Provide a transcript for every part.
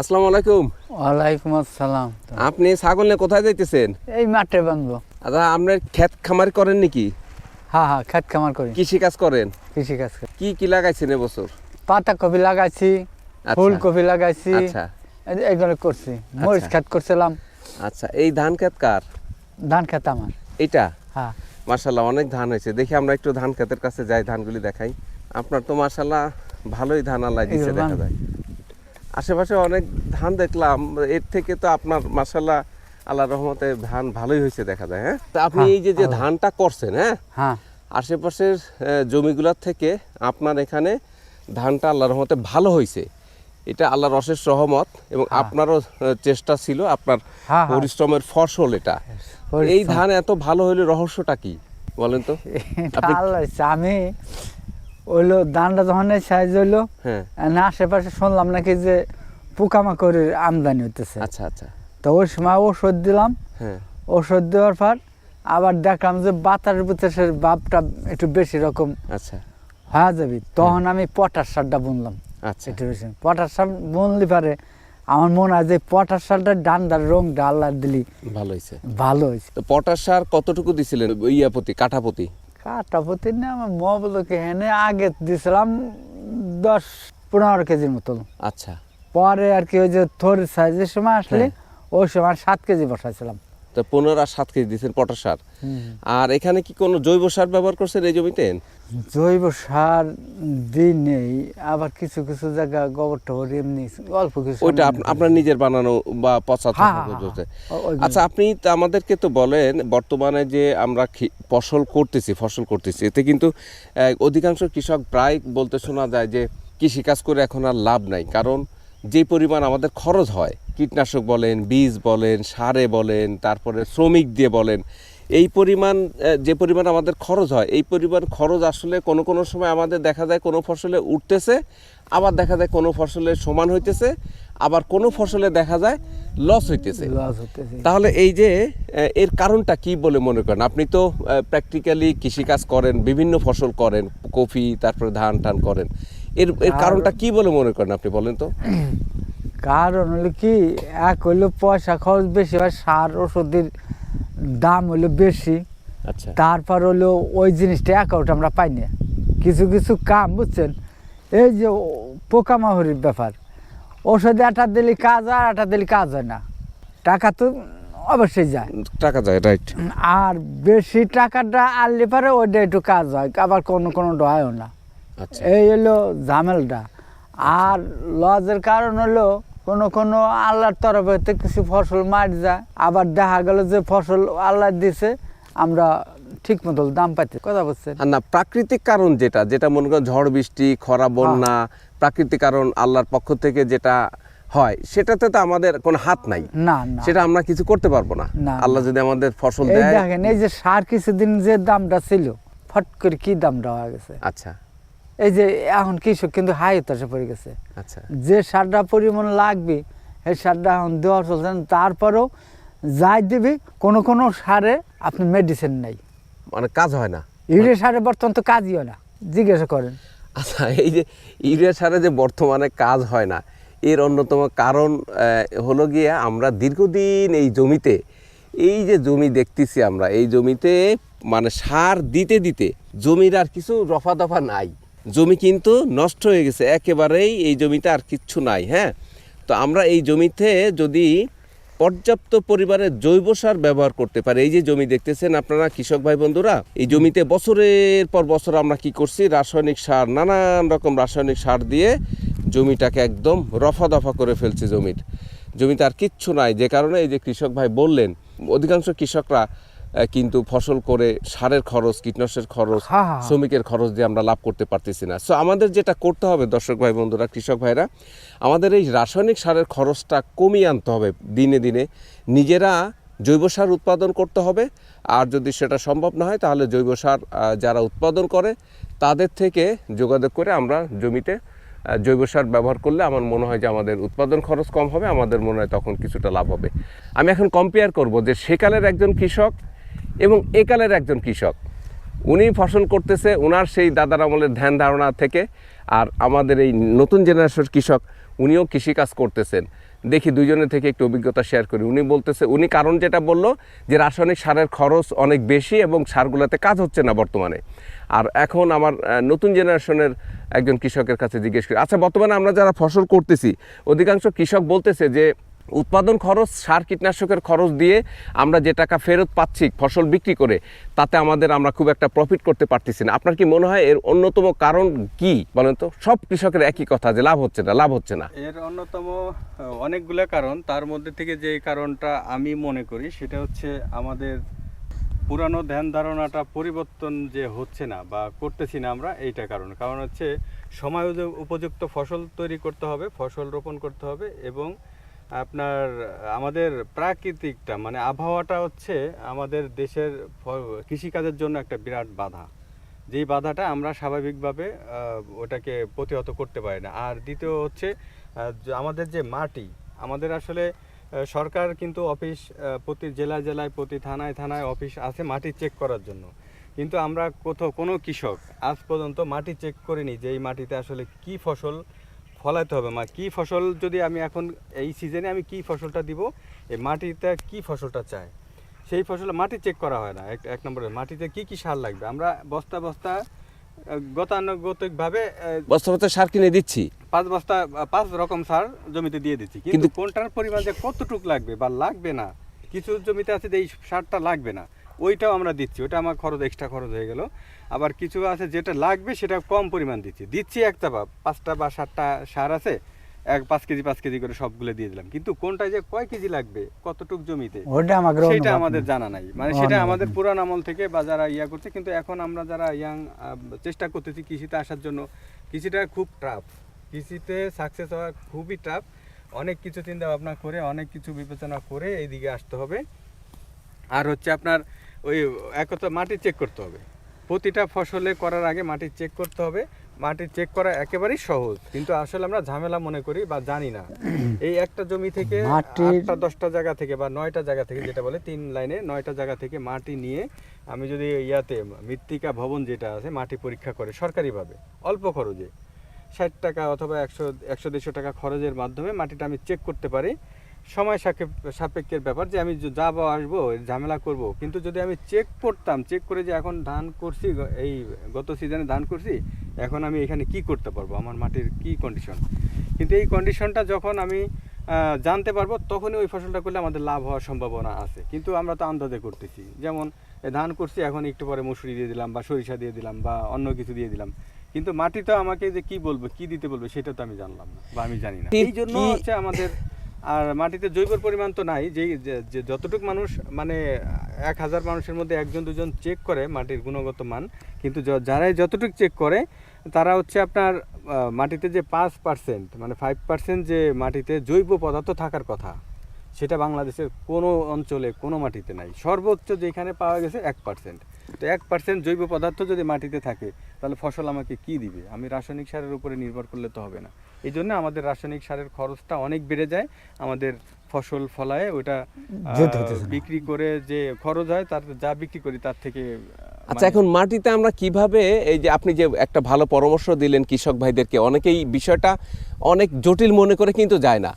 আসসালামু আলাইকুম। ওয়ালাইকুম আসসালাম। আপনি ছাগল নিয়ে কোথায় যাইতেছেন? এই মাঠে বাঁধবো আচ্ছা আপনার ক্ষেত খামার করেন নাকি? হ্যাঁ হ্যাঁ খেত খামার করি। কৃষি কাজ করেন? কৃষি কাজ কি কি লাগাইছেন এবছর? পাতা কপি লাগাইছি আচ্ছা। ফুলকপি লাগাইছি। আচ্ছা। এইগুলো করছি। মরিচ খেত করছিলাম। আচ্ছা এই ধান ক্ষেত কার? ধান খেত আমার। এটা হ্যাঁ মার্শাল্লাহ অনেক ধান হয়েছে। দেখি আমরা একটু ধান ক্ষেতের কাছে যাই ধানগুলি দেখাই। আপনার তো মার্শাল্লাহ ভালোই ধান আল্লাহ দিচ্ছে দেখা যায়। আশেপাশে অনেক ধান দেখলাম এর থেকে তো আপনার মার্শাল্লাহ আল্লাহ রহমতে ধান ভালোই হয়েছে দেখা যায় হ্যাঁ? তা আপনি হ্যাঁ, এই যে যে ধানটা করছেন হ্যাঁ? হ্যাঁ। আশেপাশের জমিগুলোর থেকে আপনার এখানে ধানটা আল্লাহর রহমতে ভালো হয়েছে। এটা আল্লাহর অশেষ রহমত এবং হ্যাঁ। আপনারও চেষ্টা ছিল আপনার হ্যাঁ। পরিশ্রমের ফসল এটা। এই ধান এত ভালো হলে রহস্যটা কি বলেন তো? আল্লাহ আমি ওইলো ধানটা যখন সাইজ হইল হ্যাঁ। আশেপাশে শুনলাম নাকি যে পোকামাকড়ের আমদানি হইতেছে। আচ্ছা আচ্ছা। তো ওই সময় ওষুধ দিলাম। হ্যাঁ। ওষুধ দেওয়ার পর আবার দেখলাম যে বাতাসের ভিতরে ভাবটা একটু বেশি রকম আচ্ছা। হয়ে যাবি। তখন আমি পটাশ সারটা বুনলাম। আচ্ছা। একটু বেশি। পটাশ সার বুনলি পারে আমার মনে হয় যে পটাশ সারটা ডান্ডার রংটা আল্লাহ দিলি। ভালো হয়েছে ভালো হয়েছে তো পটাশ সার কতটুকু দিছিলেন ইয়া প্রতি কাঠা প্রতি কাটা প্রতি না আমার মবলকে এনে আগে দিছিলাম দশ পনেরো কেজির মতো। আচ্ছা। পরে আর কি ওই যে থর সাইজের সময় আসলে হ্যাঁ। ওই সময় সাত কেজি বসাইছিলাম। তো পনেরো আর সাত কেজি দিচ্ছেন পটাশ সার। আর এখানে কি কোনো জৈব সার ব্যবহার করছেন এই জমিতে? জৈব সার দিই নেই আবার কিছু কিছু জায়গা গোবর টবর এমনি অল্প কিছু ওইটা আপনার নিজের বানানো বা পচা হ্যাঁ, হ্যাঁ। হ্যাঁ। আচ্ছা আপনি আমাদেরকে তো বলেন বর্তমানে যে আমরা ফসল করতেছি ফসল করতেছি এতে কিন্তু অধিকাংশ কৃষক প্রায় বলতে শোনা যায় যে কৃষিকাজ করে এখন আর লাভ নাই। কারণ যে পরিমাণ আমাদের খরচ হয় কীটনাশক বলেন বীজ বলেন সারে বলেন তারপরে শ্রমিক দিয়ে বলেন এই পরিমাণ যে পরিমাণ আমাদের খরচ হয় এই পরিমাণ খরচ আসলে কোনো কোনো সময় আমাদের দেখা যায় কোনো ফসলে উঠতেছে আবার দেখা যায় কোনো ফসলে সমান হইতেছে আবার কোনো ফসলে দেখা যায় লস হইতেছে। তাহলে এই যে এর কারণটা কি বলে মনে করেন? আপনি তো প্র্যাকটিক্যালি কৃষিকাজ করেন বিভিন্ন ফসল করেন কফি তারপরে ধান টান করেন। এর এর কারণটা কি বলে মনে করেন আপনি? বলেন তো। কারণ হলো কি এক হইল পয়সা খরচ বেশি হয় সার ওষুধের দাম হইল বেশি। আচ্ছা। তারপর হলো ওই জিনিসটা অ্যাকাউন্ট আমরা পাই না। কিছু কিছু কাম বুঝছেন? এই যে পোকামাকড়ির ব্যাপার। ওষুধে একটা দিলে কাজ হয় আর একটা দিলে কাজ হয় না। টাকা তো অবশ্যই যায়। টাকা যায় রাইট আর বেশি টাকাটা আনলে পারে ওইটা একটু কাজ হয় আবার কোনো কোনো হয়ও না। এই হলো ঝামেলটা। আর লজের কারণ হলো কোনো কোনো আল্লাহর তরফে কিছু ফসল মার যায় আবার দেখা গেল যে ফসল আল্লাহ দিছে আমরা ঠিক মতো দাম পাইতে কথা বলছেন। না প্রাকৃতিক কারণ যেটা যেটা মনে করেন ঝড় বৃষ্টি খরা বন্যা প্রাকৃতিক কারণ আল্লাহর পক্ষ থেকে যেটা হয় সেটাতে তো আমাদের কোনো হাত নাই। না সেটা আমরা কিছু করতে পারব না। আল্লাহ যদি আমাদের ফসল এই দেয় দেখেন এই যে সার কিছুদিন যে দামটা ছিল ফট করে কি দামটা হয়ে গেছে? আচ্ছা। এই যে এখন কৃষক কিন্তু হাই হতাশা পড়ে গেছে। আচ্ছা। যে সারটা পরিমাণ লাগবে সেই সারটা এখন দেওয়া চলছে না। তারপরেও যাই দিবি কোনো কোনো সারে আপনি মেডিসিন নাই। মানে কাজ হয় না? ইউরিয়া সারে বর্তমান তো কাজই হয় না। জিজ্ঞাসা করেন। আচ্ছা এই যে ইউরিয়া সারে যে বর্তমানে কাজ হয় না এর অন্যতম কারণ হলো গিয়ে আমরা দীর্ঘদিন এই জমিতে এই যে জমি দেখতেছি আমরা এই জমিতে মানে সার দিতে দিতে জমির আর কিছু রফা দফা নাই। জমি কিন্তু নষ্ট হয়ে গেছে, একেবারেই এই জমিতে আর কিচ্ছু নাই হ্যাঁ? তো আমরা এই জমিতে যদি পর্যাপ্ত পরিমাণে জৈব সার ব্যবহার করতে পারে, এই যে জমি দেখতেছেন আপনারা কৃষক ভাই বন্ধুরা, এই জমিতে বছরের পর বছর আমরা কি করছি, রাসায়নিক সার, নানান রকম রাসায়নিক সার দিয়ে জমিটাকে একদম রফা দফা করে ফেলছে জমির। জমিতে আর কিচ্ছু নাই, যে কারণে এই যে কৃষক ভাই বললেন, অধিকাংশ কৃষকরা কিন্তু ফসল করে সারের খরচ কীটনাশকের খরচ হ্যাঁ, হ্যাঁ। শ্রমিকের খরচ দিয়ে আমরা লাভ করতে পারতেছি না। সো আমাদের যেটা করতে হবে দর্শক ভাই বন্ধুরা কৃষক ভাইরা আমাদের এই রাসায়নিক সারের খরচটা কমিয়ে আনতে হবে দিনে দিনে। নিজেরা জৈব সার উৎপাদন করতে হবে। আর যদি সেটা সম্ভব না হয় তাহলে জৈব সার যারা উৎপাদন করে তাদের থেকে যোগাযোগ করে আমরা জমিতে জৈব সার ব্যবহার করলে আমার মনে হয় যে আমাদের উৎপাদন খরচ কম হবে আমাদের মনে হয় তখন কিছুটা লাভ হবে। আমি এখন কম্পেয়ার করব যে সেকালের একজন কৃষক এবং একালের একজন কৃষক। উনি ফসল করতেছে ওনার সেই দাদার আমলের ধ্যান ধারণা থেকে, আর আমাদের এই নতুন জেনারেশন কৃষক, উনিও কৃষিকাজ করতেছেন। দেখি দুইজনের থেকে একটু অভিজ্ঞতা শেয়ার করি। উনি বলতেছে, উনি কারণ যেটা বলল, যে রাসায়নিক সারের খরচ অনেক বেশি এবং সারগুলোতে কাজ হচ্ছে না বর্তমানে। আর এখন আমার নতুন জেনারেশনের একজন কৃষকের কাছে জিজ্ঞেস করি আচ্ছা বর্তমানে আমরা যারা ফসল করতেছি, অধিকাংশ কৃষক বলতেছে যে উৎপাদন খরচ, সার কীটনাশকের খরচ দিয়ে আমরা যে টাকা ফেরত পাচ্ছি ফসল বিক্রি করে, তাতে আমাদের আমরা খুব একটা প্রফিট করতে পারতেছি না। আপনার কি মনে হয় এর অন্যতম কারণ কি বলেন তো? সব কৃষকের একই কথা যে লাভ হচ্ছে না, লাভ হচ্ছে না। এর অন্যতম অনেকগুলো কারণ। তার মধ্যে থেকে যে কারণটা আমি মনে করি সেটা হচ্ছে আমাদের পুরানো ধ্যান ধারণাটা পরিবর্তন যে হচ্ছে না বা করতেছি না আমরা এইটা কারণ। কারণ হচ্ছে সময় উপযুক্ত ফসল তৈরি করতে হবে, ফসল রোপণ করতে হবে এবং আপনার, আমাদের প্রাকৃতিকটা মানে আবহাওয়াটা হচ্ছে আমাদের দেশের কৃষিকাজের জন্য একটা বিরাট বাধা। যেই বাধাটা আমরা স্বাভাবিকভাবে ওটাকে প্রতিহত করতে পারি না। আর দ্বিতীয় হচ্ছে আমাদের যে মাটি, আমাদের আসলে সরকার কিন্তু অফিস প্রতি জেলায় জেলায়, প্রতি থানায় থানায় অফিস আছে মাটি চেক করার জন্য। কিন্তু আমরা কোথাও কোনো কৃষক আজ পর্যন্ত মাটি চেক করিনি যে এই মাটিতে আসলে কি ফসল ফলাতে হবে মা কি ফসল যদি আমি এখন এই সিজনে আমি কি ফসলটা দিব এই মাটিতে কি ফসলটা চাই? সেই ফসল মাটি চেক করা হয় না এক এক নম্বরে। মাটিতে কি কি সার লাগবে? আমরা বস্তা বস্তা গতানুগতিকভাবে বস্তা বস্তা সার কিনে দিচ্ছি। পাঁচ বস্তা পাঁচ রকম সার জমিতে দিয়ে দিচ্ছি। কিন্তু কিন্তু- কোনটার পরিমাণ যে কতটুক লাগবে বা লাগবে না কিছু জমিতে আছে যে এই সারটা লাগবে না। ওইটাও আমরা দিচ্ছি ওটা আমার খরচ এক্সট্রা খরচ হয়ে গেল। আবার কিছু আছে যেটা লাগবে সেটা কম পরিমাণ দিচ্ছি। দিচ্ছি একটা বা পাঁচটা বা সাতটা সার আছে এক পাঁচ কেজি পাঁচ কেজি করে সবগুলো দিয়ে দিলাম। কিন্তু কোনটা যে কয় কেজি লাগবে কতটুক জমিতে সেটা আমাদের জানা নাই। মানে সেটা আমাদের পুরান আমল থেকে বা যারা ইয়া করছে কিন্তু এখন আমরা যারা ইয়াং চেষ্টা করতেছি কৃষিতে আসার জন্য কৃষিটা খুব টাফ কৃষিতে সাকসেস হওয়া খুবই টাফ অনেক কিছু চিন্তা ভাবনা করে অনেক কিছু বিবেচনা করে এইদিকে আসতে হবে। আর হচ্ছে আপনার ওই একত মাটি চেক করতে হবে। প্রতিটা ফসলে করার আগে মাটি চেক করতে হবে। মাটি চেক করা একেবারেই সহজ কিন্তু আসলে আমরা ঝামেলা মনে করি বা জানি না। এই একটা জমি থেকে আটটা দশটা জায়গা থেকে বা নয়টা জায়গা থেকে যেটা বলে তিন লাইনে নয়টা জায়গা থেকে মাটি নিয়ে আমি যদি ইয়াতে মৃত্তিকা ভবন যেটা আছে মাটি পরীক্ষা করে সরকারিভাবে অল্প খরচে ষাট টাকা অথবা একশো একশো দেড়শো টাকা খরচের মাধ্যমে মাটিটা আমি চেক করতে পারি। সময় সাপেক্ষের ব্যাপার যে আমি যাব আসব ঝামেলা করব। কিন্তু যদি আমি চেক করতাম চেক করে যে এখন ধান করছি এই গত সিজনে ধান করছি এখন আমি এখানে কি করতে পারব? আমার মাটির কি কন্ডিশন কিন্তু এই কন্ডিশনটা যখন আমি জানতে পারব তখনই ওই ফসলটা করলে আমাদের লাভ হওয়ার সম্ভাবনা আছে। কিন্তু আমরা তো আন্দাজে করতেছি। যেমন ধান করছি এখন একটু পরে মুসুরি দিয়ে দিলাম বা সরিষা দিয়ে দিলাম বা অন্য কিছু দিয়ে দিলাম। কিন্তু মাটি তো আমাকে যে কি বলব কি দিতে বলবে সেটা তো আমি জানলাম না বা আমি জানি না। এই জন্য হচ্ছে আমাদের আর মাটিতে জৈবর পরিমাণ তো নাই যে- যে যতটুকু মানুষ মানে এক হাজার মানুষের মধ্যে একজন, দুজন চেক করে মাটির গুণগত মান, কিন্তু যারাই যতটুকু চেক করে, তারা হচ্ছে আপনার মাটিতে যে পাঁচ পার্সেন্ট মানে ফাইভ পার্সেন্ট যে মাটিতে জৈব পদার্থ থাকার কথা। সেটা বাংলাদেশের কোনো অঞ্চলে কোনো মাটিতে নাই। সর্বোচ্চ যেখানে পাওয়া গেছে এক পার্সেন্ট তো এক পার্সেন্ট জৈব পদার্থ যদি মাটিতে থাকে তাহলে ফসল আমাকে কি দিবে? আমি রাসায়নিক সারের উপরে নির্ভর করলে তো হবে না। এই জন্য আমাদের রাসায়নিক সারের খরচটা অনেক বেড়ে যায়। আমাদের ফসল ফলায় ওটা। বিক্রি করে যে খরচ হয় তার যা বিক্রি করি তার থেকে আচ্ছা মানে- এখন মাটিতে আমরা কীভাবে এই যে আপনি যে একটা ভালো পরামর্শ দিলেন কৃষক ভাইদেরকে অনেকেই বিষয়টা অনেক জটিল মনে করে কিন্তু যায় না।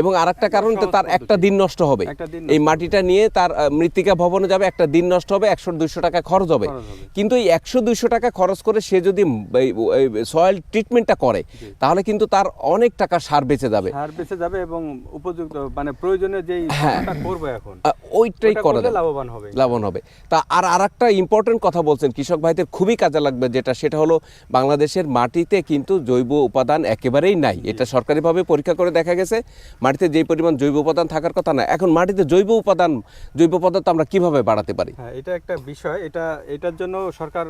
এবং আর একটা কারণ তার একটা দিন নষ্ট হবে। এই মাটিটা নিয়ে তার মৃত্তিকা ভবনে যাবে একটা দিন নষ্ট হবে একশো দুইশো টাকা খরচ হবে। কিন্তু এই একশো দুইশো টাকা খরচ করে সে যদি সয়েল ট্রিটমেন্টটা করে তাহলে কিন্তু তার অনেক টাকা সার বেঁচে যাবে। সার বেঁচে যাবে এবং উপযুক্ত মানে প্রয়োজনে যেই হ্যাঁ। করব এখন ওইটাই করা লাভবান হবে। লাভবান হবে। তা আর আরেকটা ইম্পর্টেন্ট কথা বলছেন কৃষক ভাইদের খুবই কাজে লাগবে যেটা সেটা হলো বাংলাদেশের মাটিতে কিন্তু জৈব উপাদান একেবারেই নাই। এটা সরকারিভাবে পরীক্ষা করে দেখা গেছে মাটিতে যেই পরিমাণ জৈব উপাদান থাকার কথা না এখন মাটিতে জৈব উপাদান জৈব পদার্থ আমরা কীভাবে বাড়াতে পারি? হ্যাঁ এটা একটা বিষয় এটা এটার জন্য সরকার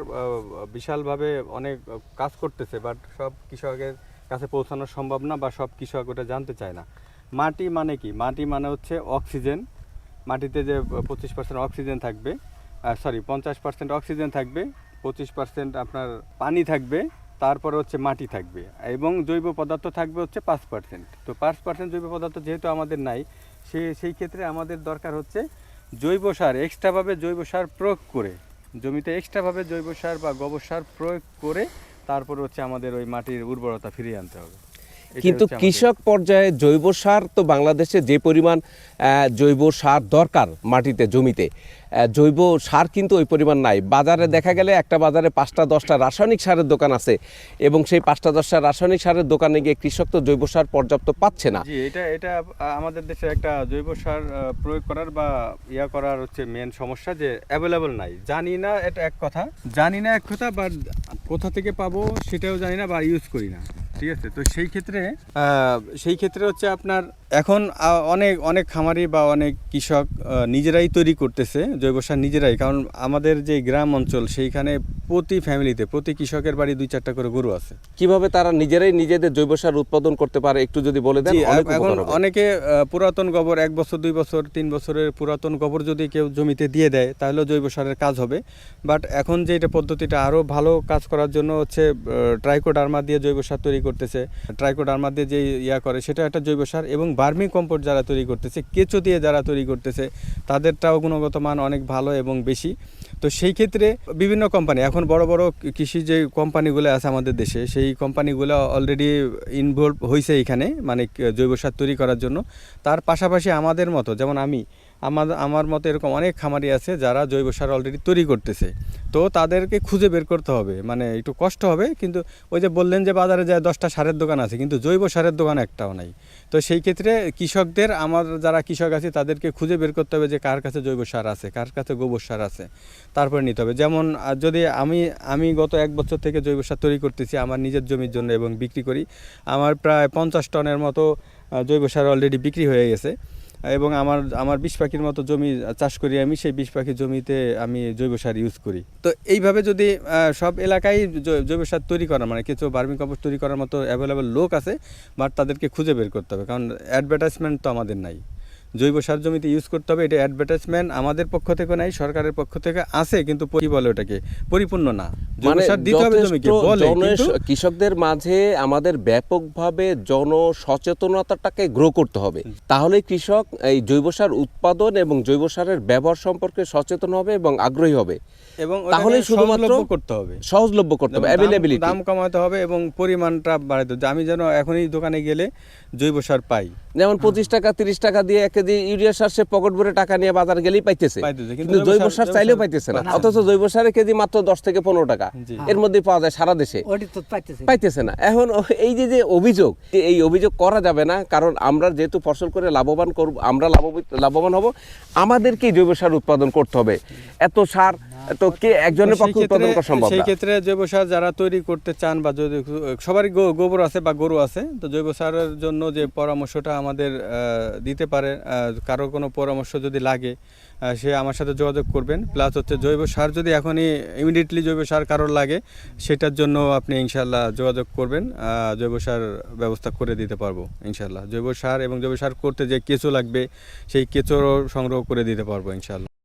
বিশালভাবে অনেক কাজ করতেছে বাট সব কৃষকের কাছে পৌঁছানো সম্ভব না বা সব কৃষক ওটা জানতে চায় না। মাটি মানে কি? মাটি মানে হচ্ছে অক্সিজেন মাটিতে যে পঁচিশ পার্সেন্ট অক্সিজেন থাকবে সরি পঞ্চাশ পার্সেন্ট অক্সিজেন থাকবে পঁচিশ পার্সেন্ট আপনার পানি থাকবে তারপরে হচ্ছে মাটি থাকবে এবং জৈব পদার্থ থাকবে হচ্ছে পাঁচ পার্সেন্ট তো পাঁচ পার্সেন্ট জৈব পদার্থ যেহেতু আমাদের নাই সে সেই ক্ষেত্রে আমাদের দরকার হচ্ছে জৈব সার এক্সট্রাভাবে জৈব সার প্রয়োগ করে জমিতে এক্সট্রাভাবে জৈব সার বা গোবর সার প্রয়োগ করে তারপর হচ্ছে আমাদের ওই মাটির উর্বরতা ফিরিয়ে আনতে হবে। কিন্তু কৃষক পর্যায়ে জৈব সার তো বাংলাদেশে যে পরিমাণ জৈব সার দরকার মাটিতে জমিতে জৈব সার কিন্তু ওই পরিমাণ নাই। বাজারে দেখা গেলে একটা বাজারে পাঁচটা, দশটা রাসায়নিক সারের দোকান আছে এবং সেই পাঁচটা, দশটা রাসায়নিক সারের দোকানে গিয়ে কৃষক তো জৈব সার পর্যাপ্ত পাচ্ছে না। এটা এটা আমাদের দেশে একটা জৈব সার প্রয়োগ করার বা ইয়া করার হচ্ছে মেন সমস্যা যে অ্যাভেলেবল নাই। জানি না এটা এক কথা, জানি না এক কথা বা কোথা থেকে পাবো সেটাও জানি না বা ইউজ করি না। ঠিক আছে? তো সেই ক্ষেত্রে সেই ক্ষেত্রে হচ্ছে আপনার এখন অনেক অনেক খামারি বা অনেক কৃষক নিজেরাই তৈরি করতেছে জৈব সার নিজেরাই কারণ আমাদের যে গ্রাম অঞ্চল সেইখানে প্রতি ফ্যামিলিতে প্রতি কৃষকের বাড়ি দুই চারটা করে গরু আছে। কীভাবে তারা নিজেরাই নিজেদের জৈব সার উৎপাদন করতে পারে একটু যদি বলে দেন এখন অনেকে পুরাতন গোবর এক বছর দুই বছর তিন বছরের পুরাতন গোবর যদি কেউ জমিতে দিয়ে দেয় তাহলেও জৈব সারের কাজ হবে। বাট এখন যে এটা পদ্ধতিটা আরও ভালো কাজ করার জন্য হচ্ছে ট্রাইকোডার্মা দিয়ে জৈব সার তৈরি করতেছে। ট্রাইকোডার্মা দিয়ে যে ইয়া করে সেটা একটা জৈব সার এবং বার্মি কম্পোস্ট যারা তৈরি করতেছে কেঁচো দিয়ে যারা তৈরি করতেছে তাদেরটাও গুণগত মান অনেক ভালো এবং বেশি। তো সেই ক্ষেত্রে বিভিন্ন কোম্পানি এখন বড় বড় কৃষি যে কোম্পানিগুলো আছে আমাদের দেশে, সেই কোম্পানিগুলো অলরেডি ইনভলভ হয়েছে এখানে মানে জৈব সার তৈরি করার জন্য। তার পাশাপাশি আমাদের মতো, যেমন আমি আমার আমার মতো এরকম অনেক খামারি আছে যারা জৈব সার অলরেডি তৈরি করতেছে। তো তাদেরকে খুঁজে বের করতে হবে। মানে একটু কষ্ট হবে, কিন্তু ওই যে বললেন যে বাজারে যায় দশটা সারের দোকান আছে, কিন্তু জৈব সারের দোকান একটাও নাই। তো সেই ক্ষেত্রে কৃষকদের, আমার যারা কৃষক আছে, তাদেরকে খুঁজে বের করতে হবে যে কার কাছে জৈব সার আছে, কার কাছে গোবর সার আছে, তারপরে নিতে হবে। যেমন যদি আমি আমি গত এক বছর থেকে জৈব সার তৈরি করতেছি আমার নিজের জমির জন্য এবং বিক্রি করি, আমার প্রায় পঞ্চাশ টনের মতো জৈব সার অলরেডি বিক্রি হয়ে গেছে। এবং আমার আমার বিষ পাখির মতো জমি চাষ করি আমি, সেই বিষ পাখির জমিতে আমি জৈব সার ইউজ করি। তো এইভাবে যদি সব এলাকায় জৈব সার তৈরি করা মানে কিছু বার্মি কম্পোস্ট তৈরি করার মতো অ্যাভেলেবেল লোক আছে বাট তাদেরকে খুঁজে বের করতে হবে, কারণ অ্যাডভার্টাইজমেন্ট তো আমাদের নাই। জৈব সার জমিতে ইউজ করতে হবে, এটা অ্যাডভার্টাইজমেন্ট আমাদের পক্ষ থেকে নাই, সরকারের পক্ষ থেকে আছে, কিন্তু কি বলে ওটাকে, পরিপূর্ণ না। মানে কৃষকদের মাঝে আমাদের ব্যাপকভাবে জন সচেতনতাটাকে গ্রো করতে হবে। তাহলে কৃষক এই জৈব সার উৎপাদন এবং জৈব সারের ব্যবহার সম্পর্কে সচেতন হবে এবং আগ্রহী হবে। এবং ওটাকে শুধুমাত্র করতে হবে। সহজলভ্য করতে হবে দাম- অ্যাভেলেবিলিটি দাম কমাতে হবে এবং পরিমাণটা বাড়াতে হবে। আমি যেন এখনই দোকানে গেলে জৈব সার পাই। যেমন পঁচিশ টাকা তিরিশ টাকা দিয়ে এক কেজি ইউরিয়া সার সে পকেট ভরে টাকা নিয়ে বাজার গেলেই পাইতেছে। কিন্তু জৈব সার- চাইলেও পাইতেছে না। অথচ জৈব সারের কেজি মাত্র দশ থেকে পনেরো টাকা। এর মধ্যে পাওয়া যায় সারা দেশে। পাইতেছে। পাইতেছে না। এখন এই যে যে অভিযোগ এই অভিযোগ করা যাবে না কারণ আমরা যেহেতু ফসল করে লাভবান করব আমরা লাভবিত লাভবান হব আমাদেরকেই জৈব সার উৎপাদন করতে হবে। এত সার তো কে একজনের পক্ষে উৎপাদন করা সম্ভব সেই ক্ষেত্রে জৈব সার যারা তৈরি করতে চান বা যদি সবারই গোবর আছে বা গরু আছে তো জৈব সারের জন্য যে পরামর্শটা আমাদের দিতে পারে কারও কোনো পরামর্শ যদি লাগে সে আমার সাথে যোগাযোগ করবেন। প্লাস হচ্ছে জৈব সার যদি এখনই ইমিডিয়েটলি জৈব সার কারোর লাগে সেটার জন্য আপনি ইনশাল্লাহ যোগাযোগ করবেন। জৈব সার ব্যবস্থা করে দিতে পারব ইনশাল্লাহ জৈব সার এবং জৈব সার করতে যে কেঁচো লাগবে সেই কেঁচোরও সংগ্রহ করে দিতে পারব ইনশাল্লাহ